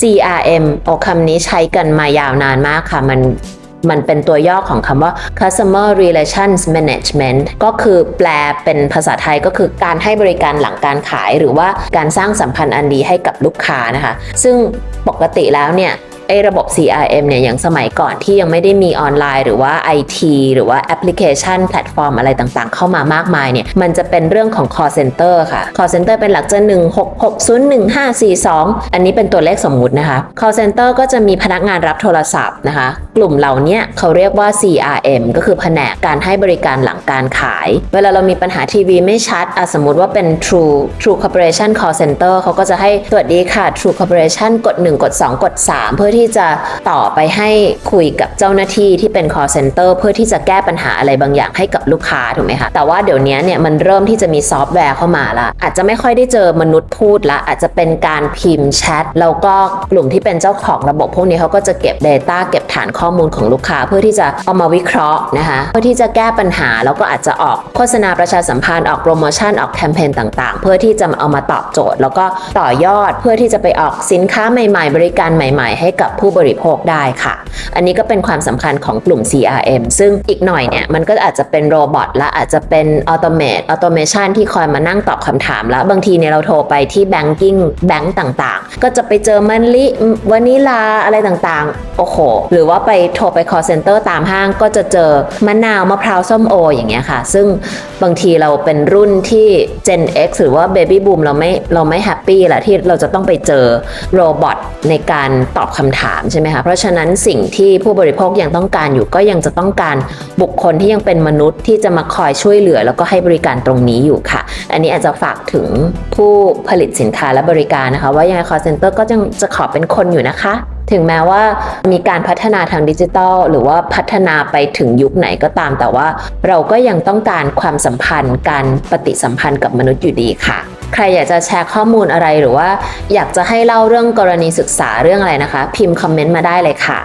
CRM โอคำนี้ใช้กันมายาวนานมากค่ะ มันมันเป็นตัวย่อของคำว่า customer relations management ก็คือแปลเป็นภาษาไทยก็คือการให้บริการหลังการขาย หรือว่าการสร้างสัมพันธ์อันดีให้กับลูกค้านะคะ ซึ่งปกติแล้วเนี่ย ไอ้ระบบ CRM เนี่ยอย่างสมัยก่อนที่ยังไม่ได้มีออนไลน์ หรือว่า IT หรือว่าแอปพลิเคชันแพลตฟอร์มอะไรต่างๆ เข้ามามากมายเนี่ยมันจะเป็นเรื่องของ call center ค่ะ call center เป็นหลักจะ1 6 6 0 1 5 4 2 อันนี้เป็นตัวเลขสมมุตินะคะ call center ก็จะมีพนักงานรับโทรศัพท์นะคะ กลุ่มเหล่านี้เขาเรียกว่า CRM ก็คือแผนกการให้บริการหลังการขาย เวลาเรามีปัญหาทีวีไม่ชัดอสมมติว่าเป็น True True Corporation Call Center เขาก็จะให้สวัสดีค่ะ True Corporation กด 1 กด 2 กด 3 เพื่อที่ที่จะต่อไปให้คุยกับเจ้าหน้าที่ที่เป็น call center เพื่อที่จะแก้ปัญหาอะไรบางอย่างให้กับลูกค้าถูกไหมคะ แต่ว่าเดี๋ยวนี้เนี่ยมันเริ่มที่จะมีซอฟต์แวร์เข้ามาละ อาจจะไม่ค่อยได้เจอมนุษย์พูดละ อาจจะเป็นการพิมพ์แชท แล้วก็กลุ่มที่เป็นเจ้าของระบบพวกนี้เขาก็จะเก็บ Data เก็บ ฐานข้อมูลของลูกค้าเพื่อที่จะเอามาวิเคราะห์นะคะเพื่อที่จะแก้ปัญหาแล้วก็อาจจะออกโฆษณาประชาสัมพันธ์ออกโปรโมชั่นออกแคมเปญต่างๆ เพื่อที่จะเอามาตอบโจทย์ แล้วก็ต่อยอดเพื่อที่จะไปออกสินค้าใหม่ ๆ บริการใหม่ ๆ ให้กับผู้บริโภคได้ค่ะ อันนี้ก็เป็นความสำคัญของกลุ่ม CRM ซึ่งอีกหน่อยเนี่ยมันก็อาจจะเป็นโรบอทและอาจจะเป็นออโตเมตออโตเมชันที่คอยมานั่งตอบคำถามแล้ว บางทีเนี่ยเราโทรไปที่แบงกิ้งแบงก์ต่างๆ ก็จะไปเจอมันลิวานิลาอะไรต่างๆ โอ้โหหรือว่าไปโทรไป call center ตามห้างก็จะเจอมะนาวมะพร้าวส้มโออย่างเงี้ยค่ะ ซึ่งบางทีเราเป็นรุ่นที่ Gen X หรือว่า Baby Boom เราไม่เราไม่แฮปปี้แหละที่เราจะต้องไปเจอโรบอทในการตอบคำถามใช่ไหมคะเพราะฉะนั้นสิ่งที่ผู้บริโภคยังต้องการอยู่ก็ยังจะต้องการบุคคลที่ยังเป็นมนุษย์ที่จะมาคอยช่วยเหลือ แล้วก็ให้บริการตรงนี้อยู่ค่ะ อันนี้อาจจะฝากถึงผู้ผลิตสินค้าและบริการนะคะ ว่ายังไง call center ก็ยังจะขอเป็นคนอยู่นะคะ ถึงแม้ว่ามีการพัฒนาทางดิจิทัล หรือว่าพัฒนาไปถึงยุคไหนก็ตาม แต่ว่าเราก็ยังต้องการความสัมพันธ์ การปฏิสัมพันธ์กับมนุษย์อยู่ดีค่ะ ใครอยากจะแชร์ข้อมูลอะไรหรือว่า อยากจะให้เล่าเรื่องกรณีศึกษาเรื่องอะไรนะคะ พิมพ์คอมเมนต์มาได้เลยค่ะ